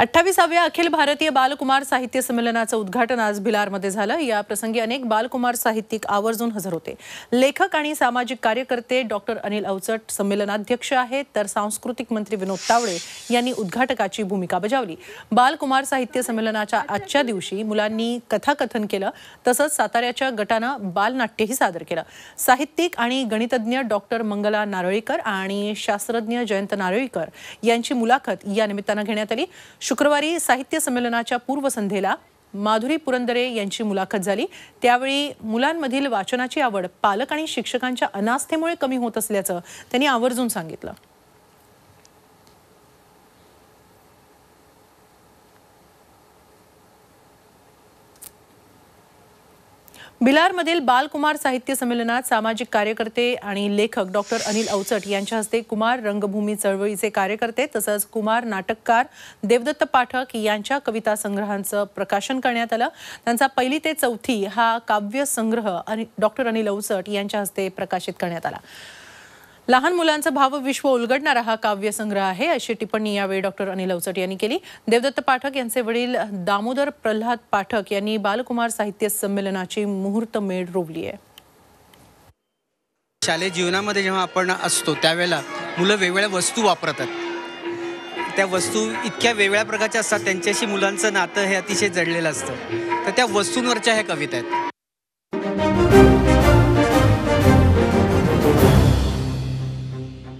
अठ्ठावीसाव्या अखिल भारतीय बालकुमार साहित्य संमेलनाचं उद्घाटन आज भिलारमध्ये झालं. या प्रसंगी अनेक बालकुमार साहित्यिक आवर्जून हजर होते. लेखक आणि सामाजिक कार्यकर्ते डॉक्टर अनिल अवचट संमेलनाध्यक्ष आहेत. तर सांस्कृतिक मंत्री विनोद तावडे यांनी उद्घाटकाची भूमिका बजावली. बालकुमार साहित्य संमेलनाच्या आजच्या दिवशी मुलांनी कथाकथन केलं. तसंच साताऱ्याच्या गटानं बालनाट्यही सादर केलं. साहित्यिक आणि गणितज्ञ डॉक्टर मंगला नारळीकर आणि शास्त्रज्ञ जयंत नारळीकर यांची मुलाखत या निमित्तानं घेण्यात आली. शुक्रवारी साहित्य संमेलनाच्या पूर्वसंध्येला माधुरी पुरंदरे यांची मुलाखत झाली. त्यावेळी मुलांमधील वाचनाची आवड पालक आणि शिक्षकांच्या अनास्थेमुळे कमी होत असल्याचं त्यांनी आवर्जून सांगितलं. भिलारमधील बालकुमार साहित्य संमेलनात सामाजिक कार्यकर्ते आणि लेखक डॉक्टर अनिल अवचट यांच्या हस्ते कुमार रंगभूमी चळवळीचे कार्यकर्ते तसंच कुमार नाटककार देवदत्त पाठक यांच्या कविता संग्रहांचं प्रकाशन करण्यात आलं. त्यांचा पहिली ते चौथी हा काव्य संग्रह आणि डॉक्टर अनिल अवचट यांच्या हस्ते प्रकाशित करण्यात आला. लहान मुलांचं भावविश्व उलगडणारा हा काव्यसंग्रह आहे. अशी टिप्पणी यावेळी डॉक्टर अनिल अवचट यांनी केली. देवदत्त पाठक यांचे वडील दामोदर प्रल्हाद पाठक यांनी बालकुमार साहित्य संमेलनाची मुहूर्तमेढ रोवली आहे. शालेय जीवनामध्ये जेव्हा आपण असतो त्यावेळेला मुलं वेगवेगळ्या वस्तू वापरतात. त्या वस्तू इतक्या वेगळ्या प्रकारच्या असतात त्यांच्याशी मुलांचं नातं हे अतिशय जडलेलं असतं. तर त्या वस्तूंवरच्या ह्या कविता आहेत.